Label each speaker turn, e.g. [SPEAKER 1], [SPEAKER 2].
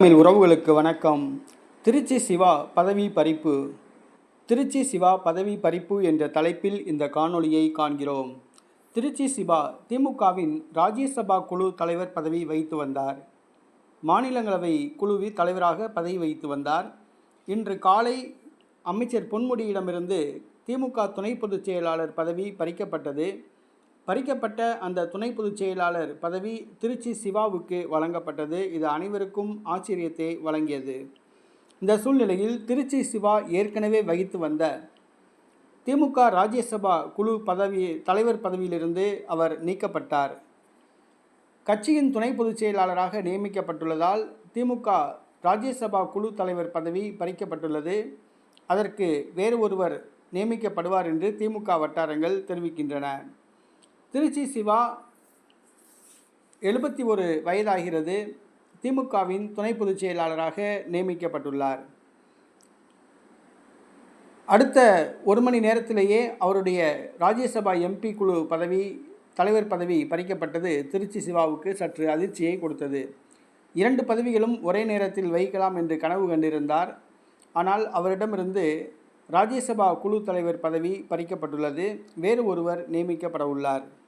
[SPEAKER 1] தமிழ் உறவுகளுக்கு வணக்கம். திருச்சி சிவா பதவி பறிப்பு. திருச்சி சிவா பதவி பறிப்பு என்ற தலைப்பில் இந்த காணொளியை காண்கிறோம். திருச்சி சிவா திமுகவின் ராஜ்யசபா குழு தலைவர் பதவி வைத்து வந்தார். மாநிலங்களவை குழுவில் தலைவராக பதவி வைத்து வந்தார். இன்று காலை அமைச்சர் பொன்முடியிடமிருந்து திமுக துணை பொதுச் செயலாளர் பதவி பறிக்கப்பட்டது. பறிக்கப்பட்ட அந்த துணை பொதுச் செயலாளர் பதவி திருச்சி சிவாவுக்கு வழங்கப்பட்டது. இது அனைவருக்கும் ஆச்சரியத்தை வழங்கியது. இந்த சூழ்நிலையில் திருச்சி சிவா ஏற்கனவே வகித்து வந்த திமுக ராஜ்யசபா குழு பதவி தலைவர் பதவியிலிருந்து அவர் நீக்கப்பட்டார். கட்சியின் துணை பொதுச் செயலாளராக நியமிக்கப்பட்டுள்ளதால் திமுக ராஜ்யசபா குழு தலைவர் பதவி பறிக்கப்பட்டுள்ளது. அதற்கு வேறு ஒருவர் நியமிக்கப்படுவார் என்று திமுக வட்டாரங்கள் தெரிவிக்கின்றன. திருச்சி சிவா எழுபத்தி ஒரு வயதாகிறது. திமுகவின் துணை பொதுச் செயலாளராக நியமிக்கப்பட்டுள்ளார். அடுத்த ஒரு மணி நேரத்திலேயே அவருடைய ராஜ்யசபா எம்பி குழு பதவி தலைவர் பதவி பறிக்கப்பட்டது திருச்சி சிவாவுக்கு சற்று அதிர்ச்சியை கொடுத்தது. இரண்டு பதவிகளும் ஒரே நேரத்தில் வகிக்கலாம் என்று கனவு கண்டிருந்தார். ஆனால் அவரிடமிருந்து ராஜ்யசபா குழு தலைவர் பதவி பறிக்கப்பட்டுள்ளது. வேறு ஒருவர் நியமிக்கப்பட உள்ளார்.